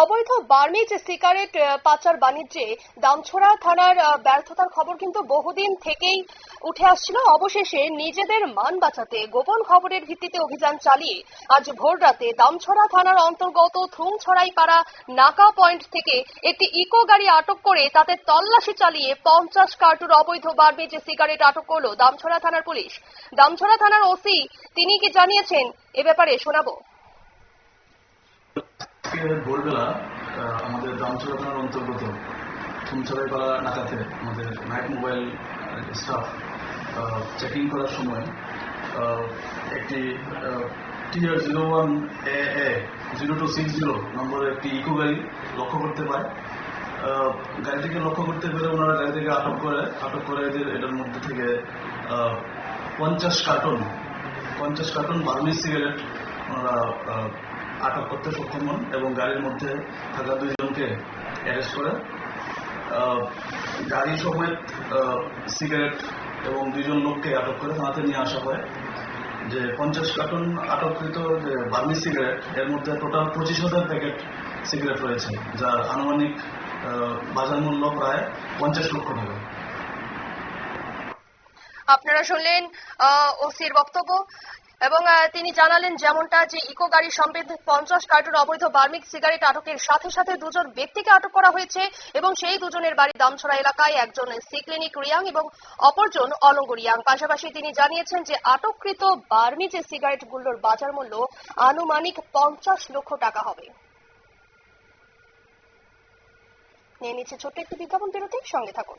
অবৈধ Burmese cigarette পাচার বাণিজ্যে দামছড়া থানার ব্যর্থতার খবর কিন্তু বহুদিন থেকেই উঠে আসছিল। অবশেষে নিজেদের মান বাঁচাতে গোপন খবরের ভিত্তিতে অভিযান চালিয়ে আজ ভোর রাতে দামছড়া থানার অন্তর্গত থুমছড়াই পাড়া নাকা পয়েন্ট থেকে একটি ইকো গাড়ি আটক করে তাতে তল্লাশি চালিয়ে পঞ্চাশ কার্টুন অবৈধ বার্মিজ সিগারেট আটক করল দামছড়া থানার পুলিশ। দামছড়া থানার ওসি তিনি কি জানিয়েছেন? এ ব্যাপারে শোনাবো। আজকে ভোরবেলা আমাদের দামছড়া থানার অন্তর্গত থুমছড়াইপাড়া নাকাতে আমাদের নাইট মোবাইল স্টাফ চেকিং করার সময় একটি TR zero one A A zero two six zero নম্বরের একটি ইকো গাড়ি লক্ষ্য করতে পায়। গাড়িটিকে লক্ষ্য করতে পেরে ওনারা গাড়ি থেকে আটক করে আটক করে এদের এটার মধ্যে থেকে পঞ্চাশ কার্টন পঞ্চাশ কার্টন বার্মি সিগারেট ওনারা আটক করতে সক্ষম হন এবং গাড়ির মধ্যে থাকা দুইজনকে অ্যারেস্ট করে। গাড়ি সমেত সিগারেট এবং দুইজন লোককে আটক করে থানাতে নিয়ে আসা হয়। যে পঞ্চাশ কার্টন আটককৃত যে বার্মি সিগারেট এর মধ্যে টোটাল পঁচিশ হাজার প্যাকেট সিগারেট রয়েছে, যার আনুমানিক বাজার মূল্য প্রায় পঞ্চাশ লক্ষ টাকা। আপনারা শুনলেন ওসির বক্তব্য এবং তিনি জানালেন যেমনটা যে ইকো গাড়ির সমৃদ্ধ পঞ্চাশ কার্টুন অবৈধ বার্মিক সিগারেট আটকের সাথে সাথে দুজন ব্যক্তিকে আটক করা হয়েছে এবং সেই দুজনের বাড়ি দামছড়া এলাকায় একজন সি ক্লিনিক রিয়াং এবং অপরজন অলঙ্গ রিয়াং। পাশাপাশি তিনি জানিয়েছেন যে আটককৃত বার্মি যে সিগারেটগুলোর বাজার মূল্য আনুমানিক পঞ্চাশ লক্ষ টাকা হবে। নিয়ে নিচ্ছে ছোট্ট একটি বিজ্ঞাপন বিরতি সঙ্গে থাকুন।